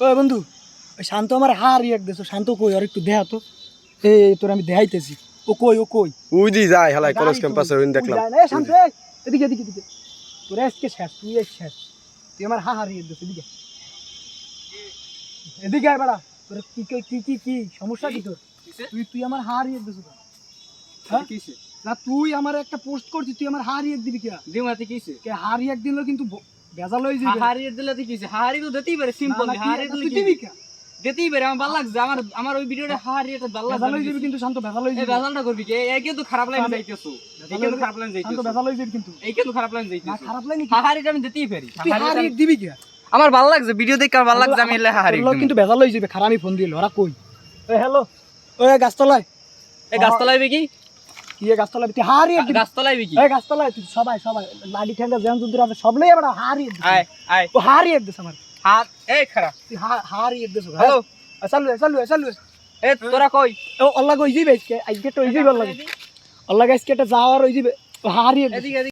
ও বন্ধু ওই শান্ত আমার হার রিয়াক দেছো শান্ত কই আর একটু দেহা তো। এ তোর আমি দেখাইতেছি ও কই ও কই? উই দি যায় হালাই কলেজ ক্যাম্পাসে ওই দেখলাম। তুই যাই না, এ শান্ত এদিকে এদিকে এদিকে। তোর আজকে শেষ তুই আজ শেষ। তুই আমার হা হারিয়ে দিস এদিকে। এদিকে আয় বাড়া। তোর কি কি কি কি কি? সমস্যা কি তোর? তুই তুই আমার হা হারিয়ে দিস হ্যাঁ? না তুই আমার একটা পোস্ট করছিস তুই আমার হারিয়ে দিবি কি? দিমাতে কিছে কে হারিয়ে দিলে কিন্তু বেজাল হয়ে যাবে হারিয়ে দিলে তো কিছে হারি তো দিতেই পারে সিম্পল হারিয়ে দিলে দিবি কি? দিতেই পারে আমার ভালো লাগছে আমার আমার ওই ভিডিওটা হারিয়ে এটা ভালো বেজাল হয়ে যাবে কিন্তু শান্ত বেজাল হয়ে যাবে বেজালটা করবি কি? এই কিন্তু খারাপ লাইন আমি- যাইতেছো। এই কিন্তু খারাপ লাইন শান্ত যাইতেছো। বেজাল হয়ে যাবে কিন্তু। এই কিন্তু খারাপ লাইন না যাইতেছো। খারাপ লাগে নাকি হারিটা আমি দিতেই পারি। হারিয়ে দিবি কে? আমার ভালো লাগছে ভিডিও দেখে আমার ভালো লাগছে আমি এলে তোর কিন্তু বেজাল হয়ে যাবে খারাপ আমি ফোন দিল ওরা কই? এ হ্যালো ওই গাছতলায়। এই গাছতলায় বিকি কি? গাছতলায় তুই হারিয়ে দিবি। গাছতলায় বিকি এই গাছতলায় তুই সবাই সবাই। লাডি ঠেঙ্গা জেন জুন্দুর আছে সব লই আমরা হারি আয় আয়। ও হারিয়ে দিস আমার। হার এই খারাপ। তুই হারি দিস হ্যালো। চালু চালু চালু এ। তোরা কই? ও আল্লাহ কই দিবে আজকে। আজকে তো ওই যাবে আল্লাহ আল্লাহ গাইস কেটে যাওয়ার ওই দিবে হারি